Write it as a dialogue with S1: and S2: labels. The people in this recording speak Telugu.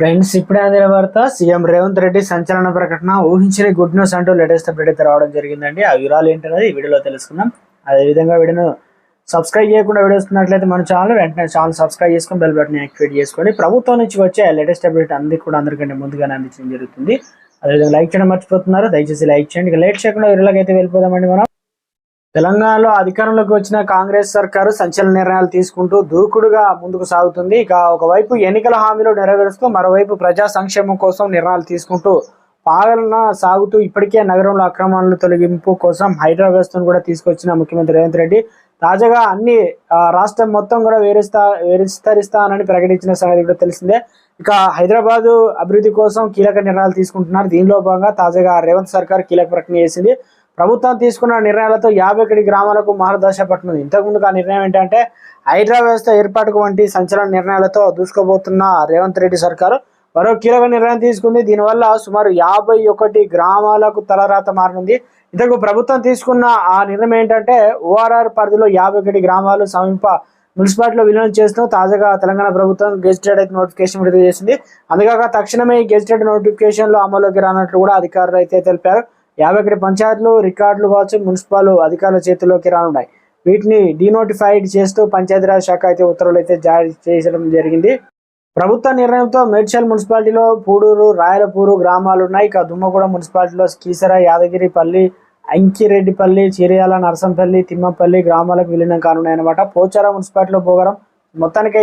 S1: ఫ్రెండ్స్ ఇప్పుడే అందిన వార్త సీఎం రేవంత్ రెడ్డి సంచలన ప్రకటన ఊహించిన గుడ్ న్యూస్ అంటూ లేటెస్ట్ అప్డేట్ అయితే రావడం జరిగిందండి. ఆ వివరాలు ఏంటనేది ఈ వీడియోలో తెలుసుకుందాం. అదే విధంగా వీడియోను సబ్స్క్రైబ్ చేయకుండా వీడియో వస్తున్నట్లయితే మన ఛానల్ వెంటనే ఛానల్ సబ్స్క్రైబ్ చేసుకొని బెల్ బటన్ యాక్టివేట్ చేసుకోండి. ప్రభుత్వం నుంచి వచ్చే లేటెస్ట్ అప్డేట్ అందరికీ కూడా అందరికంటే ముందుగానే అందించడం జరుగుతుంది. అదేవిధంగా లైక్ చేయడం మర్చిపోతున్నారు. దయచేసి లైక్ చేయండి. ఇక లేట్ చేయకుండా వీడియోలోకి అయితే వెళ్ళిపోదామండి మనం. తెలంగాణలో అధికారంలోకి వచ్చిన కాంగ్రెస్ సర్కారు సంచలన నిర్ణయాలు తీసుకుంటూ దూకుడుగా ముందుకు సాగుతుంది. ఇక ఒకవైపు ఎన్నికల హామీలు నెరవేరుస్తూ మరోవైపు ప్రజా సంక్షేమం కోసం నిర్ణయాలు తీసుకుంటూ పాలన సాగుతూ ఇప్పటికే నగరంలో అక్రమాలను తొలగింపు కోసం హైడ్రా వ్యవస్థను కూడా తీసుకొచ్చిన ముఖ్యమంత్రి రేవంత్ రెడ్డి తాజాగా అన్ని ఆ, రాష్ట్రం మొత్తం కూడా వేరుస్తా విస్తరిస్తానని ప్రకటించిన సంగతి కూడా తెలిసిందే. ఇక హైదరాబాదు అభివృద్ధి కోసం కీలక నిర్ణయాలు తీసుకుంటున్నారు. దీనిలో భాగంగా తాజాగా రేవంత్ సర్కార్ కీలక ప్రకటన చేసింది. ప్రభుత్వం తీసుకున్న నిర్ణయాలతో యాభై ఒకటి గ్రామాలకు మహర్దశ పట్టింది ఇంతకుముందు ఆ నిర్ణయం ఏంటంటే హైడ్రా వ్యవస్థ ఏర్పాటుకు వంటి సంచలన నిర్ణయాలతో దూసుకోబోతున్న రేవంత్ రెడ్డి సర్కారు మరో కీలక నిర్ణయం తీసుకుంది. దీనివల్ల సుమారు యాభై ఒకటి గ్రామాలకు తలరాత మారనుంది. ఇంతకు ప్రభుత్వం తీసుకున్న ఆ నిర్ణయం ఏంటంటే ఓఆర్ఆర్ పరిధిలో యాభై ఒకటి గ్రామాలు సమీప మున్సిపాలిటీలో విలీనం చేస్తూ తాజాగా తెలంగాణ ప్రభుత్వం గెజిటెడ్ అయితే నోటిఫికేషన్ విడుదల చేసింది. అందుకాక తక్షణమే ఈ గెజిటెడ్ నోటిఫికేషన్లో అమలులోకి రానట్లు కూడా అధికారులు అయితే తెలిపారు. యాభై ఒకటి పంచాయతీలు రికార్డులు కావచ్చు మున్సిపల్ అధికారుల చేతిలోకి రానున్నాయి. వీటిని డీనోటిఫైడ్ చేస్తూ పంచాయతీరాజ్ శాఖ అయితే ఉత్తర్వులు అయితే జారీ చేయడం జరిగింది. ప్రభుత్వ నిర్ణయంతో మేడ్చల్ మున్సిపాలిటీలో పూడూరు రాయలపూరు గ్రామాలు ఉన్నాయి. ఇక దుమ్మగూడ మున్సిపాలిటీలో కీసర యాదగిరిపల్లి అంకిరెడ్డిపల్లి చిరియాల నరసంపల్లి తిమ్మపల్లి గ్రామాలకు విలీనం కానున్నాయన్నమాట. పోచారం మున్సిపాలిటీలో పోగరం మొత్తానికి